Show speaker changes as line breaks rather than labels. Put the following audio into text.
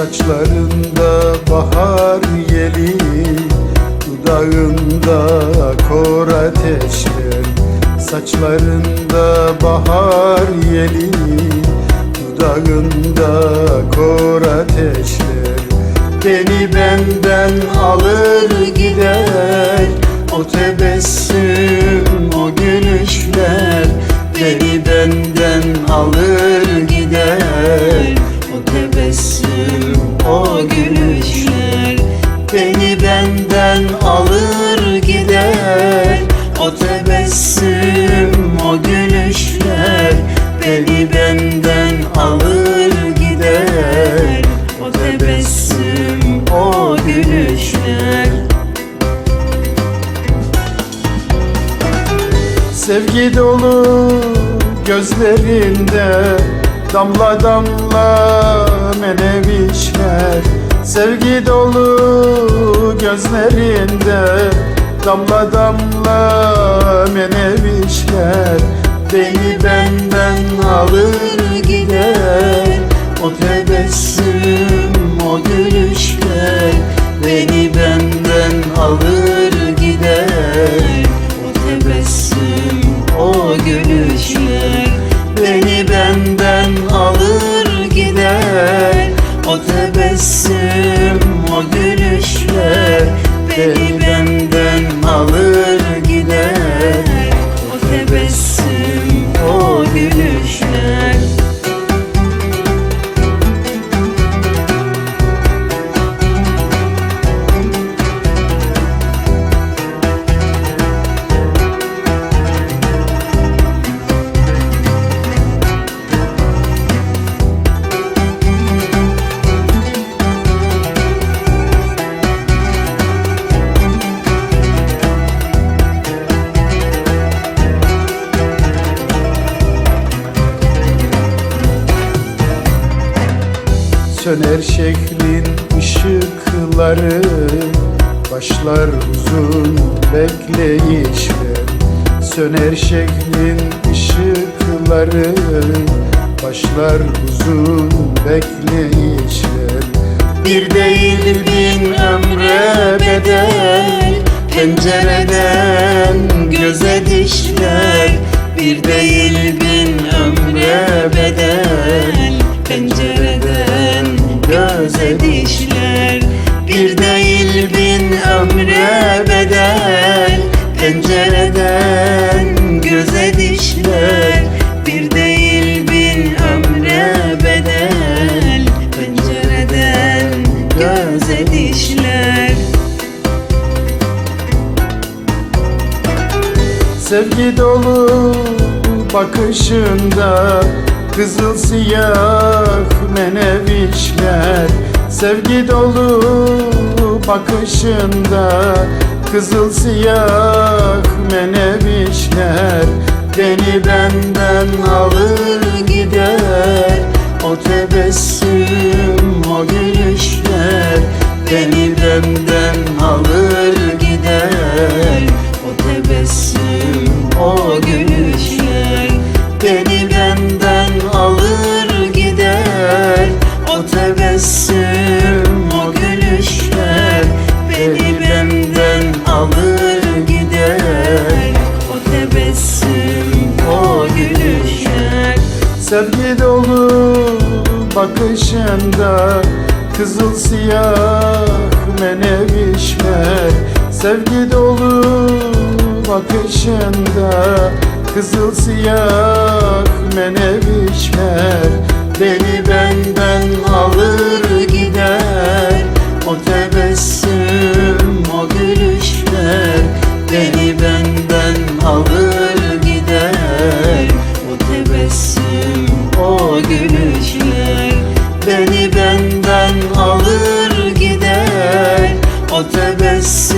Saçlarında bahar yeli Dudağında kor ateşler. Saçlarında bahar yeli Dudağında kor ateşler. Beni benden alır gider O tebessüm Beni benden alır gider. O tebessüm o gülüşler Beni benden alır gider. O tebessüm o gülüşler. Sevgi dolu gözlerinde Damla damla menevişler Sevgi dolu gözlerinde Damla damla menevişler. Beni benden alır gider O tebessüm o gülüşler. Beni benden alır gider O tebessüm o gülüşler. Beni benden tebessüm o gülüşler Beni benden Söner şehrin ışıkları. Başlar uzun bekleyişler Söner şehrin ışıkları. Başlar uzun bekleyişler Bir değil bin ömre bedel. Pencereden göze dişler. Bir değil Sevgi dolu bakışında Kızıl siyah menevişler. Sevgi dolu bakışında Kızıl siyah menevişler. Beni benden alır gider O tebessüm o gülüşler. Beni benden bakışında Kızıl siyah menevişler Sevgi dolu bakışında Kızıl siyah menevişler Beni benden us.